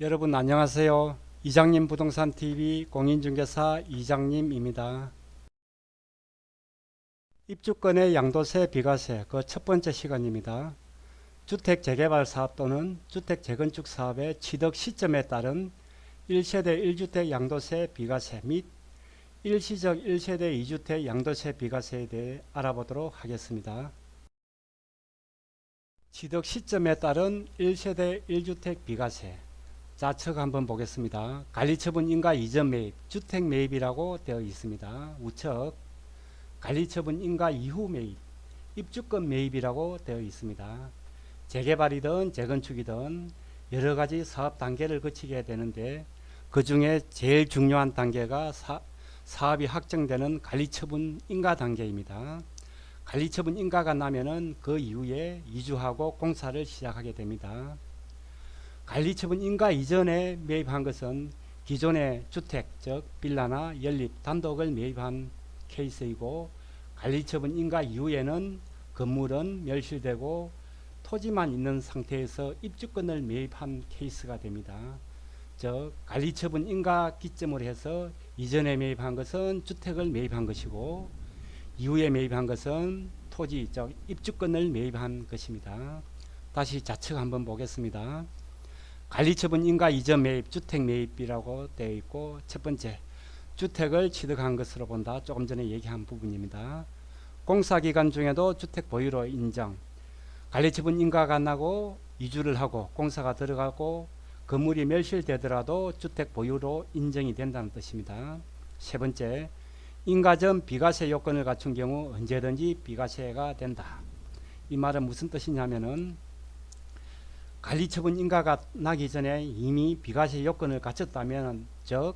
여러분 안녕하세요. 이장님 부동산 TV 공인중개사 이장님입니다. 입주권의 양도세 비과세 그 첫 번째 시간입니다. 주택 재개발 사업 또는 주택 재건축 사업의 취득 시점에 따른 1세대 1주택 양도세 비과세 및 일시적 1세대 2주택 양도세 비과세에 대해 알아보도록 하겠습니다. 취득 시점에 따른 1세대 1주택 비과세 좌측 한번 보겠습니다. 관리처분 인가 이전 매입, 주택 매입이라고 되어 있습니다. 우측 관리처분 인가 이후 매입, 입주권 매입이라고 되어 있습니다. 재개발이든 재건축이든 여러 가지 사업 단계를 거치게 되는데 그 중에 제일 중요한 단계가 사, 사업이 확정되는 관리처분 인가 단계입니다. 관리처분 인가가 나면은 그 이후에 이주하고 공사를 시작하게 됩니다. 관리처분 인가 이전에 매입한 것은 기존의 주택, 즉 빌라나 연립, 단독을 매입한 케이스이고 관리처분 인가 이후에는 건물은 멸실되고 토지만 있는 상태에서 입주권을 매입한 케이스가 됩니다. 즉 관리처분 인가 기점으로 해서 이전에 매입한 것은 주택을 매입한 것이고 이후에 매입한 것은 토지, 즉 입주권을 매입한 것입니다. 다시 좌측 한번 보겠습니다. 관리처분 인가 이전 매입, 주택 매입이라고 되어 있고 첫 번째 주택을 취득한 것으로 본다. 조금 전에 얘기한 부분입니다. 공사 기간 중에도 주택 보유로 인정. 관리처분 인가가 나고 이주를 하고 공사가 들어가고 건물이 멸실되더라도 주택 보유로 인정이 된다는 뜻입니다. 세 번째 인가 전 비과세 요건을 갖춘 경우 언제든지 비과세가 된다. 이 말은 무슨 뜻이냐면은 관리처분 인가가 나기 전에 이미 비과세 요건을 갖췄다면 즉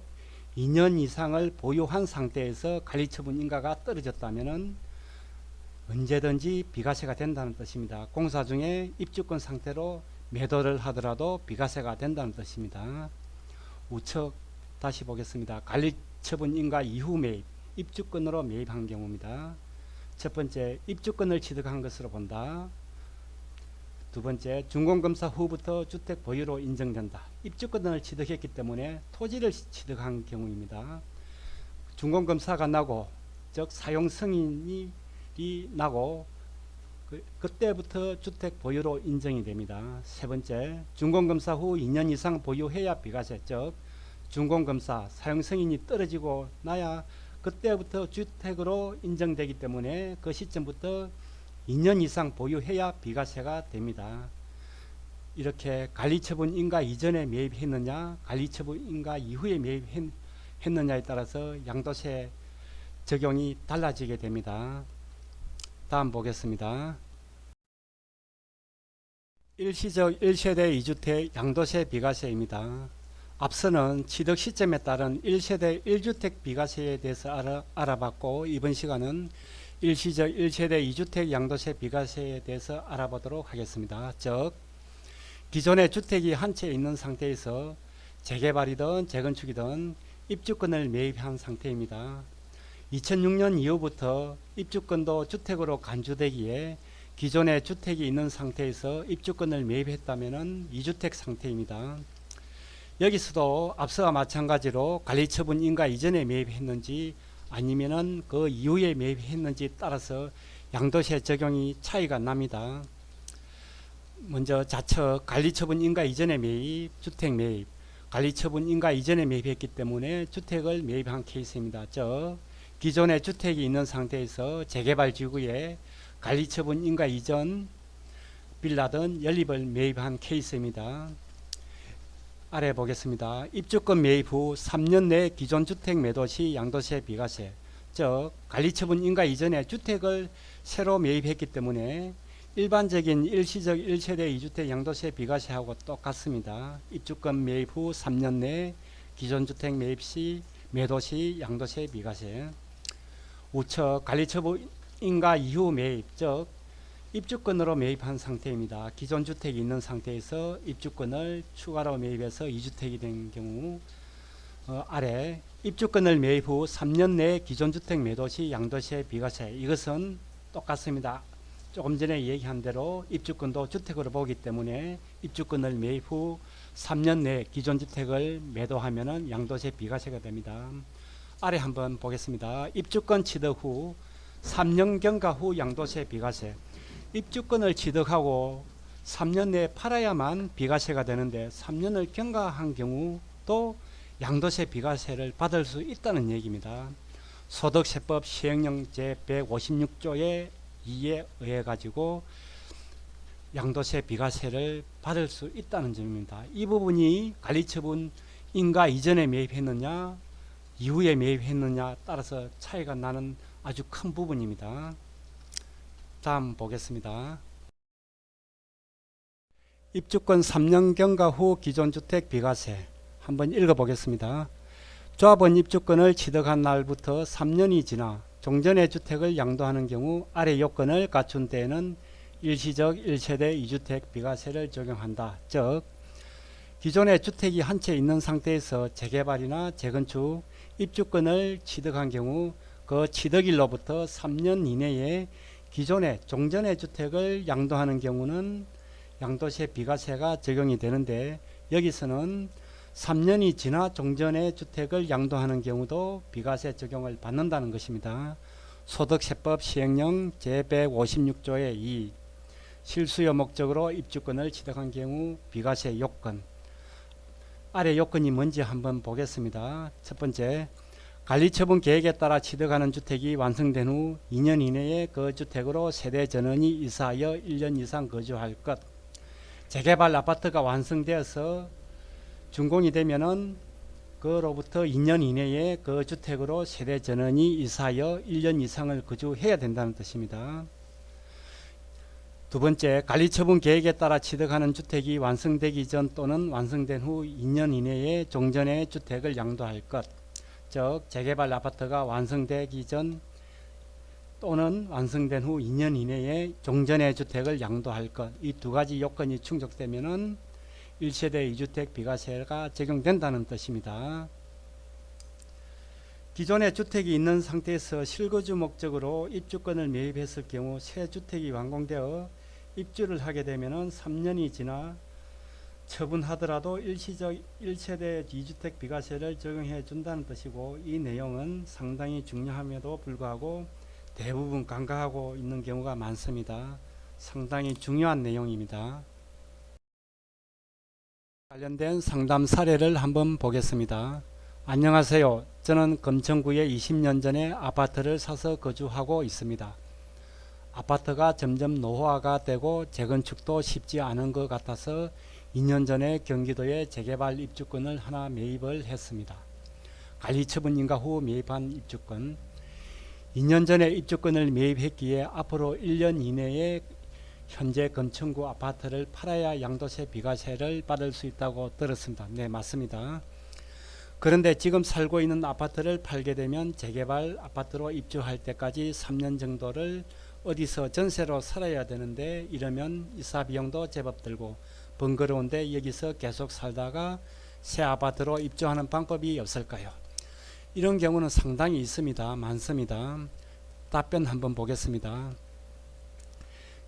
2년 이상을 보유한 상태에서 관리처분 인가가 떨어졌다면 언제든지 비과세가 된다는 뜻입니다. 공사 중에 입주권 상태로 매도를 하더라도 비과세가 된다는 뜻입니다. 우측 다시 보겠습니다. 관리처분 인가 이후 매입, 입주권으로 매입한 경우입니다. 첫 번째 입주권을 취득한 것으로 본다. 두 번째 준공검사 후부터 주택 보유로 인정된다. 입주권을 취득했기 때문에 토지를 취득한 경우입니다. 준공검사가 나고 즉 사용 승인이 이 나고 그, 그때부터 주택 보유로 인정이 됩니다. 세 번째 준공검사 후 2년 이상 보유해야 비과세 즉 준공검사 사용 승인이 떨어지고 나야 그때부터 주택으로 인정되기 때문에 그 시점부터 2년 이상 보유해야 비과세가 됩니다. 이렇게 관리처분 인가 이전에 매입했느냐, 관리처분 인가 이후에 매입했느냐에 따라서 양도세 적용이 달라지게 됩니다. 다음 보겠습니다. 일시적 1세대 2주택 양도세 비과세입니다. 앞서는 취득 시점에 따른 1세대 1주택 비과세에 대해서 알아, 알아봤고 이번 시간은 일시적 1세대 2주택 양도세 비과세에 대해서 알아보도록 하겠습니다. 즉 기존의 주택이 한 채 있는 상태에서 재개발이든 재건축이든 입주권을 매입한 상태입니다. 2006년 이후부터 입주권도 주택으로 간주되기에 기존의 주택이 있는 상태에서 입주권을 매입했다면 2주택 상태입니다. 여기서도 앞서와 마찬가지로 관리처분 인가 이전에 매입했는지 아니면은 그 이후에 매입했는지 따라서 양도세 적용이 차이가 납니다. 먼저 좌측 관리처분 인가 이전에 매입, 주택 매입, 관리처분 인가 이전에 매입했기 때문에 주택을 매입한 케이스입니다. 즉 기존에 주택이 있는 상태에서 재개발 지구에 관리처분 인가 이전 빌라든 연립을 매입한 케이스입니다. 아래 보겠습니다. 입주권 매입 후 3년 내 기존 주택 매도 시 양도세 비과세 즉 관리처분 인가 이전에 주택을 새로 매입했기 때문에 일반적인 일시적 1세대 2주택 양도세 비과세하고 똑같습니다. 입주권 매입 후 3년 내 기존 주택 매입 시 매도 시 양도세 비과세 우측 관리처분 인가 이후 매입 즉 입주권으로 매입한 상태입니다. 기존 주택이 있는 상태에서 입주권을 추가로 매입해서 2주택이 된 경우 어, 아래 입주권을 매입 후 3년 내 기존 주택 매도 시 양도세 비과세 이것은 똑같습니다. 조금 전에 얘기한 대로 입주권도 주택으로 보기 때문에 입주권을 매입 후 3년 내에 기존 주택을 매도하면은 양도세 비과세가 됩니다. 아래 한번 보겠습니다. 입주권 취득 후 3년 경과 후 양도세 비과세. 입주권을 취득하고 3년 내에 팔아야만 비과세가 되는데 3년을 경과한 경우 또 양도세 비과세를 받을 수 있다는 얘기입니다. 소득세법 시행령 제 156조의 2에 의해 가지고 양도세 비과세를 받을 수 있다는 점입니다. 이 부분이 관리처분 인가 이전에 매입했느냐 이후에 매입했느냐 따라서 차이가 나는 아주 큰 부분입니다. 다음 보겠습니다. 입주권 3년 경과 후 기존 주택 비과세 한번 읽어보겠습니다. 조합원 입주권을 취득한 날부터 3년이 지나 종전의 주택을 양도하는 경우 아래 요건을 갖춘 때에는 일시적 1세대 2주택 비과세를 적용한다. 즉 기존의 주택이 한 채 있는 상태에서 재개발이나 재건축 입주권을 취득한 경우 그 취득일로부터 3년 이내에 기존의 종전의 주택을 양도하는 경우는 양도세 비과세가 적용이 되는데 여기서는 3년이 지나 종전의 주택을 양도하는 경우도 비과세 적용을 받는다는 것입니다. 소득세법 시행령 제156조의 2 실수요 목적으로 입주권을 취득한 경우 비과세 요건 아래 요건이 뭔지 한번 보겠습니다. 첫 번째 관리처분 계획에 따라 취득하는 주택이 완성된 후 2년 이내에 그 주택으로 세대 전원이 이사하여 1년 이상 거주할 것 재개발 아파트가 완성되어서 준공이 되면은 그로부터 2년 이내에 그 주택으로 세대 전원이 이사하여 1년 이상을 거주해야 된다는 뜻입니다. 두 번째, 관리 처분 계획에 따라 취득하는 주택이 완성되기 전 또는 완성된 후 2년 이내에 종전의 주택을 양도할 것. 즉, 재개발 아파트가 완성되기 전 또는 완성된 후 2년 이내에 종전의 주택을 양도할 것. 이 두 가지 요건이 충족되면은 1세대 2주택 비과세가 적용된다는 뜻입니다. 기존의 주택이 있는 상태에서 실거주 목적으로 입주권을 매입했을 경우 새 주택이 완공되어 입주를 하게 되면은 3년이 지나 처분하더라도 일시적 1세대 2주택 비과세를 적용해 준다는 뜻이고 이 내용은 상당히 중요함에도 불구하고 대부분 간과하고 있는 경우가 많습니다. 상당히 중요한 내용입니다. 관련된 상담 사례를 한번 보겠습니다. 안녕하세요. 저는 금천구에 20년 전에 아파트를 사서 거주하고 있습니다. 아파트가 점점 노후화가 되고 재건축도 쉽지 않은 것 같아서 2년 전에 경기도에 재개발 입주권을 하나 매입을 했습니다. 관리처분 인가 후 매입한 입주권. 2년 전에 입주권을 매입했기에 앞으로 1년 이내에 현재 금천구 아파트를 팔아야 양도세 비과세를 받을 수 있다고 들었습니다. 네, 맞습니다. 그런데 지금 살고 있는 아파트를 팔게 되면 재개발 아파트로 입주할 때까지 3년 정도를 어디서 전세로 살아야 되는데 이러면 이사 비용도 제법 들고 번거로운데 여기서 계속 살다가 새 아파트로 입주하는 방법이 없을까요? 이런 경우는 상당히 있습니다. 많습니다. 답변 한번 보겠습니다.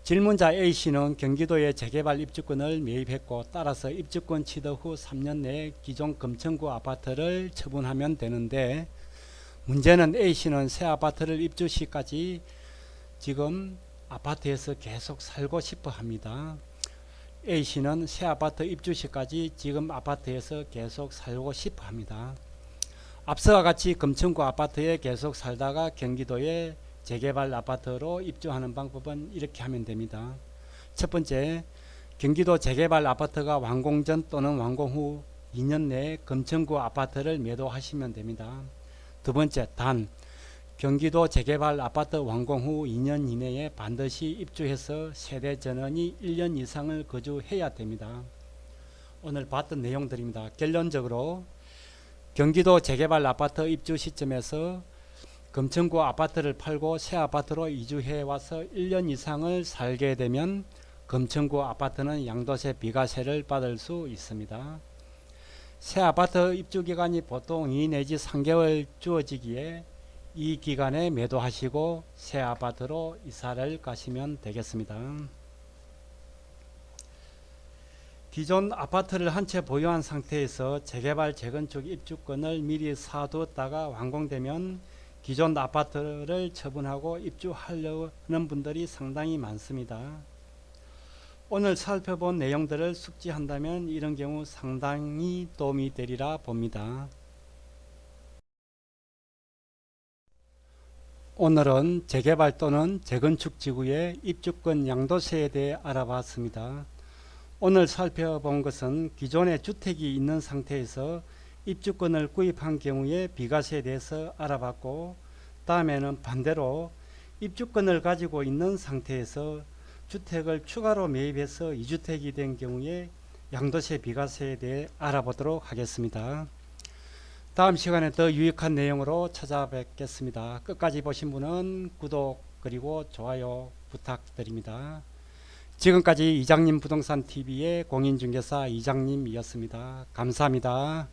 질문자 A씨는 경기도에 재개발 입주권을 매입했고 따라서 입주권 취득 후 3년 내에 기존 금천구 아파트를 처분하면 되는데 문제는 A씨는 새 아파트를 입주 시까지 지금 아파트에서 계속 살고 싶어 합니다. A씨는 새 아파트 입주 시까지 지금 아파트에서 계속 살고 싶어 합니다. 앞서와 같이 금천구 아파트에 계속 살다가 경기도에 재개발 아파트로 입주하는 방법은 이렇게 하면 됩니다. 첫 번째, 경기도 재개발 아파트가 완공 전 또는 완공 후 2년 내에 금천구 아파트를 매도하시면 됩니다. 두 번째, 단 경기도 재개발 아파트 완공 후 2년 이내에 반드시 입주해서 세대 전원이 1년 이상을 거주해야 됩니다. 오늘 봤던 내용들입니다. 결론적으로 경기도 재개발 아파트 입주 시점에서 금천구 아파트를 팔고 새 아파트로 이주해 와서 1년 이상을 살게 되면 금천구 아파트는 양도세 비과세를 받을 수 있습니다. 새 아파트 입주 기간이 보통 2 내지 3개월 주어지기에 이 기간에 매도하시고 새 아파트로 이사를 가시면 되겠습니다. 기존 아파트를 한 채 보유한 상태에서 재개발 재건축 입주권을 미리 사두었다가 완공되면 기존 아파트를 처분하고 입주하려는 분들이 상당히 많습니다. 오늘 살펴본 내용들을 숙지한다면 이런 경우 상당히 도움이 되리라 봅니다. 오늘은 재개발 또는 재건축 지구의 입주권 양도세에 대해 알아봤습니다. 오늘 살펴본 것은 기존에 주택이 있는 상태에서 입주권을 구입한 경우에 비과세에 대해서 알아봤고 다음에는 반대로 입주권을 가지고 있는 상태에서 주택을 추가로 매입해서 2주택이 된 경우에 양도세 비과세에 대해 알아보도록 하겠습니다. 다음 시간에 더 유익한 내용으로 찾아뵙겠습니다. 끝까지 보신 분은 구독 그리고 좋아요 부탁드립니다. 지금까지 이장님 부동산 TV의 공인중개사 이장님이었습니다. 감사합니다.